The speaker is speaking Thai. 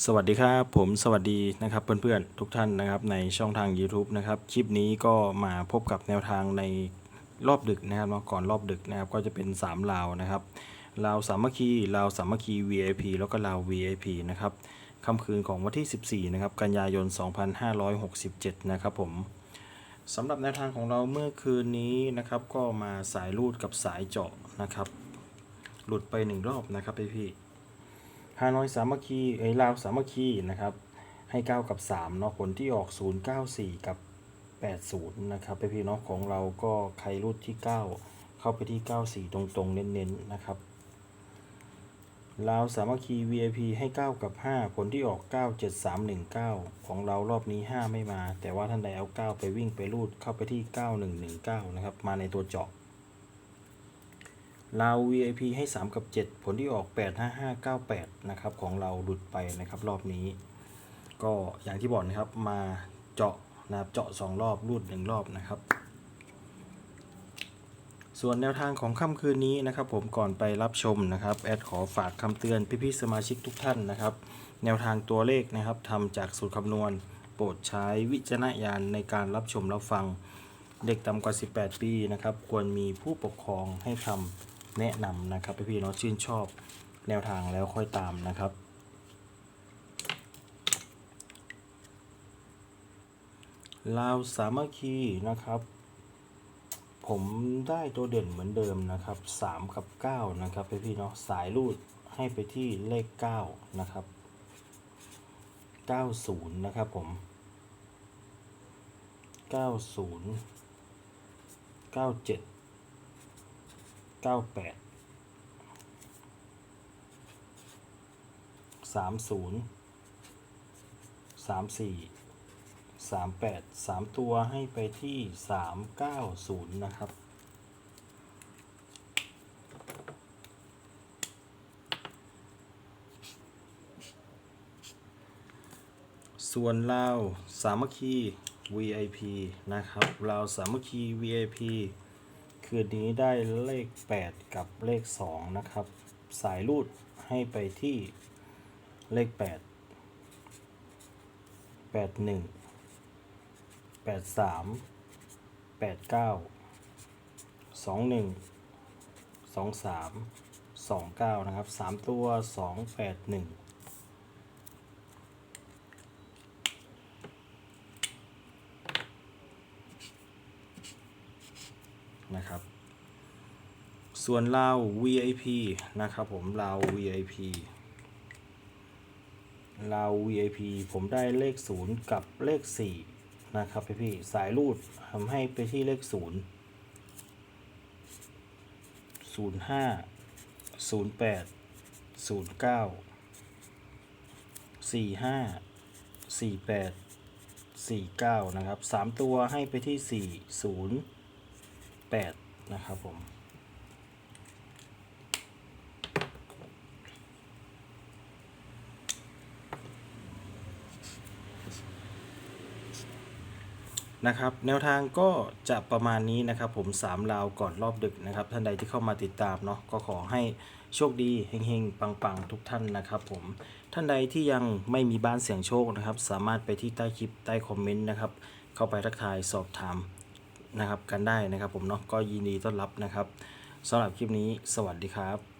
สวัสดีครับผมสวัสดีนะครับเพื่อนๆทุกท่านนะครับในช่องทาง YouTube นะครับคลิปนี้ก็มาพบกับแนวทางในรอบดึกนะครับเนาก่อนรอบดึกนะครับก็จะเป็น3ลาวนะครับลาวสามัคคีลาวสามัคคี VIP แล้วก็ลาว VIP นะครับค่ำคืนของวันที่ 14นะครับกันยายน 2567 นะครับผมสำหรับแนวทางของเราเมื่อคืนนี้นะครับก็มาสายรูดกับสายเจาะนะครับหลุดไปหนึ่งรอบนะครับพี่ ฮานอยสามัคคีเอ้ลาวสามัคคีนะครับ ให้ 9 กับ3เนาะผลที่ออก 094 กับ 80 นะครับไปพี่เนาะของเราก็ใครรูดที่ 9 เข้าไปที่ 94 ตรงๆ เน้นๆนะครับลาวสามัคคี VIP ให้ 9 กับ 5 ผลที่ออก 97319 ของเรารอบนี้ 5 ไม่มา แต่ว่าท่านใดเอา 9 ไปวิ่งไปรูดเข้าไปที่ 9119 นะครับ มาในตัวเจาะ ลาว VIP ให้ 3 กับ 7 ผลที่ออก 85598 นะครับของเราหลุดไปนะครับรอบนี้ ก็อย่างที่บอกนะครับมาเจาะนะครับเจาะ 2 รอบรูด 1 รอบนะครับ ส่วนแนวทางของค่ำคืนนี้นะครับ ผมก่อนไปรับชมนะครับ แอดขอฝากคำเตือนพี่ๆสมาชิกทุกท่านนะครับ แนวทางตัวเลขนะครับทำจากสูตรคำนวณ โปรดใช้วิจารณญาณในการรับชมรับฟัง เด็กต่ำกว่า 18 ปีนะครับ ควรมีผู้ปกครองให้คำ แนะนำนะครับพี่ๆเนาะชื่นชอบแนวทางแล้วค่อยตามนะครับ ลาวสามัคคีนะครับ ผมได้ตัวเด่นเหมือนเดิมนะครับ 3 กับ 9 นะครับพี่ๆเนาะสายรูดให้ไปที่เลข 9 นะครับ 90 นะครับผม 90 97 98 30 34 38 3ตัวให้ไปที่390นะครับ ส่วนลาสามัคคี VIP นะครับลาสามัคคี VIP คืนนี้ได้เลข 8 กับเลข 2 นะครับ สายรูดให้ไปที่เลข 8 81 83 89 21 23 29 นะครับ 3 ตัว 281 นะครับ ส่วนลา VIP นะครับผมลา VIP ลา VIP ผมได้เลข 0 กับเลข 4 นะครับพี่พี่ๆสายรูดทำให้ไปที่เลข 0 05 08 09 45 48 49 นะครับ 3 ตัวให้ไปที่ 4 0 8 นะครับผมนะครับแนวทางก็จะประมาณนี้นะครับผม3ลาวก่อนรอบดึกนะครับ ท่านใดที่เข้ามาติดตามเนาะก็ขอให้โชคดีเฮงๆ ปังๆ ทุกท่านนะครับผมท่านใดที่ยังไม่มีบ้านเสียงโชคนะครับ สามารถไปที่ใต้คลิปใต้คอมเมนต์นะครับ เข้าไปทักทายสอบถาม นะครับกันได้นะครับผมเนาะก็ยินดีต้อนรับนะครับสำหรับคลิปนี้สวัสดีครับ